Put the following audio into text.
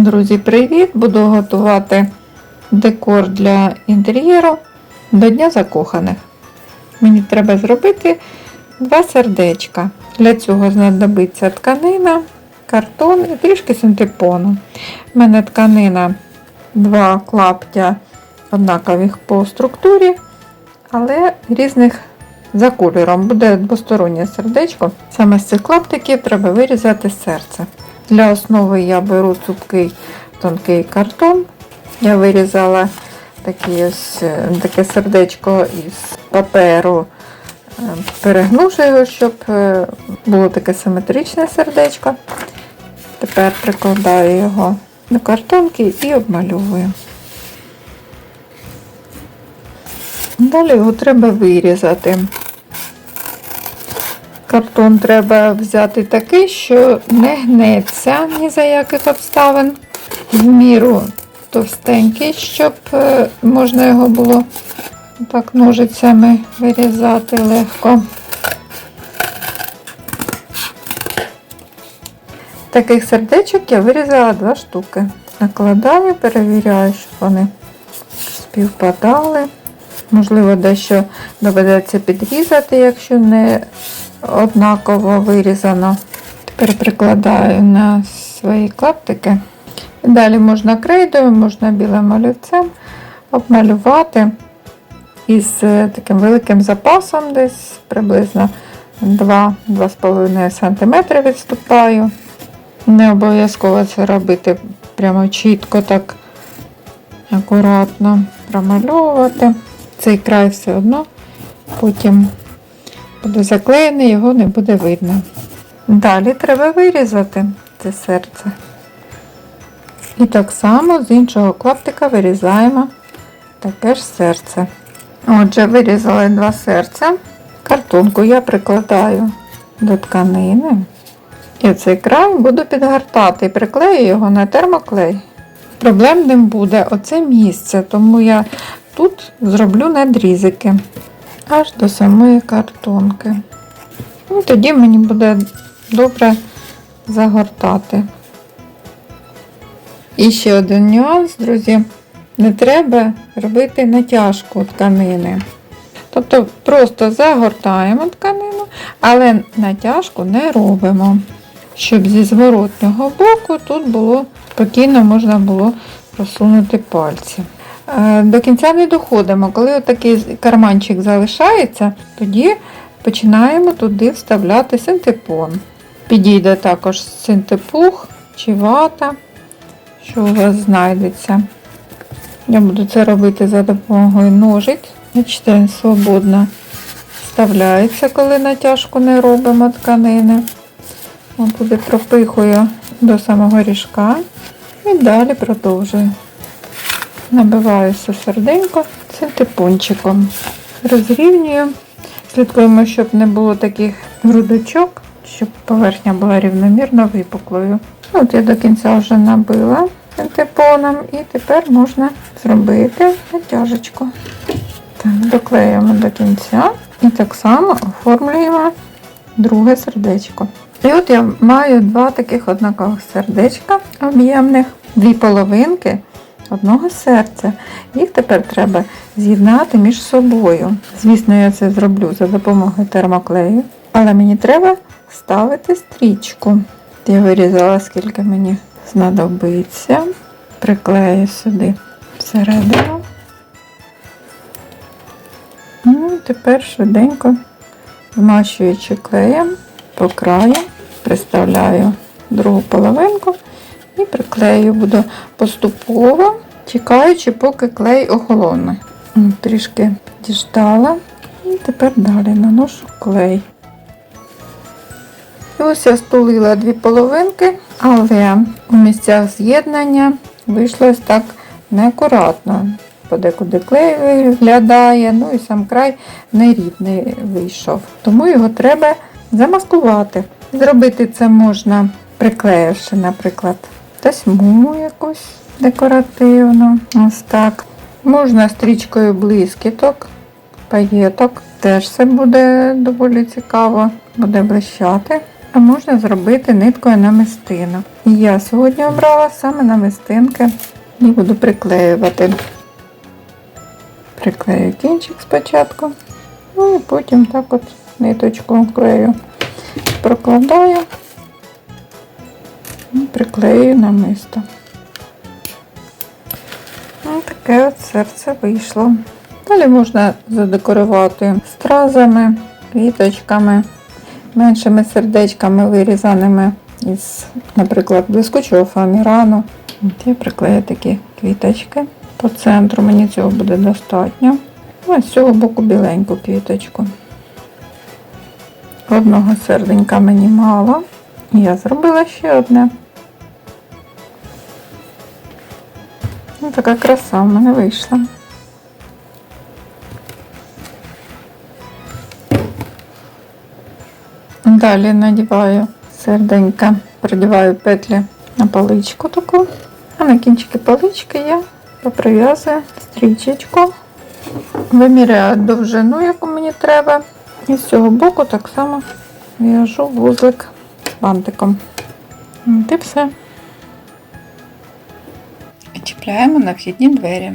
Друзі, привіт! Буду готувати декор для інтер'єру до Дня закоханих. Мені треба зробити два сердечка. Для цього знадобиться тканина, картон і трішки синтепону. У мене тканина два клаптя однакових по структурі, але різних за кольором. Буде двостороннє сердечко. Саме з цих клаптиків треба вирізати серце. Для основи я беру цупкий тонкий картон. Я вирізала такі ось, таке сердечко із паперу, перегнувши його, щоб е, було таке симетричне сердечко. Тепер прикладаю його до картонки і обмальовую. Далі його треба вирізати. Картон треба взяти такий, що не гнеться ні за яких обставин. В міру товстенький, щоб е, можна його було так ножицями вирізати легко. Таких сердечок я вирізала два штуки. Накладаю, перевіряю, щоб вони співпадали. Можливо, дещо доведеться підрізати, якщо не однаково вирізано. Тепер прикладаю на свої клаптики. Далі можна крейдою, можна білим олівцем обмалювати із е, таким великим запасом, десь приблизно 2-2,5 см відступаю. Не обов'язково це робити прямо чітко, так акуратно промальовувати. Цей край все одно потім буде заклеєний, його не буде видно. Далі треба вирізати це серце. І так само з іншого клаптика вирізаємо таке ж серце. Отже, вирізали два серця. Картонку я прикладаю до тканини. І цей край буду підгортати і приклею його на термоклей. Проблемним буде оце місце, тому я тут зроблю надрізики аж до самої картонки. Ну, тоді мені буде добре загортати. І ще один нюанс, друзі, не треба робити натяжку тканини. Тобто просто загортаємо тканину, але натяжку не робимо. Щоб зі зворотнього боку тут було спокійно можна було просунути пальці. Е, До кінця не доходимо. Коли отакий карманчик залишається, тоді починаємо туди вставляти синтепон. Підійде також синтепух чи вата, що у вас знайдеться. Я буду це робити за допомогою ножиць. Бачите, свободно вставляється, коли натяжку не робимо тканини. От туди пропихую до самого ріжка і далі продовжую. Набиваю все серденько синтепончиком. Розрівнюю. Слідкуємо, щоб не було таких грудочок, щоб поверхня була рівномірно випуклою. От я до кінця вже набила синтепоном і тепер можна зробити натяжечку. Так, доклеюємо до кінця і так само оформлюємо друге сердечко. І от я маю два таких однакових сердечка об'ємних, дві половинки одного серця. Їх тепер треба з'єднати між собою. Звісно, я це зроблю за допомогою термоклею, але мені треба ставити стрічку. Я вирізала, скільки мені знадобиться. Приклею сюди всередину. Ну, тепер швиденько, змащуючи клеєм по краю, приставляю другу половинку і приклею буду поступово, чекаючи, поки клей охолоне. Трішки діждала. І тепер далі наношу клей. І ось я стулила дві половинки, але у місцях з'єднання вийшло ось так неакуратно. Подекуди клей виглядає, ну і сам край нерівний вийшов. Тому його треба замаскувати. Зробити це можна приклеївши, наприклад, тасьму якусь декоративну. Ось так. Можна стрічкою блискіток, паєток. Теж це буде доволі цікаво, буде блищати. А можна зробити ниткою намистину. І я сьогодні обрала саме намистинки і буду приклеювати. Приклею кінчик спочатку, ну і потім так от ниточку клею. Прокладаю приклею намисто. Ось таке от серце вийшло. Далі можна задекорувати стразами, квіточками, меншими сердечками, вирізаними із, наприклад, блискучого фоамірану. От я приклею такі квіточки. По центру мені цього буде достатньо. А з цього боку біленьку квіточку. Одного серденька мені мало. Я зробила ще одне. Така краса в мене вийшла. Далі надіваю серденька, придіваю петлі на паличку таку, а на кінчики палички я поприв'язую стрічечку, виміряю довжину, яку мені треба. І з цього боку так само в'яжу вузлик бантиком. І все. Чіпляємо на вхідні двері.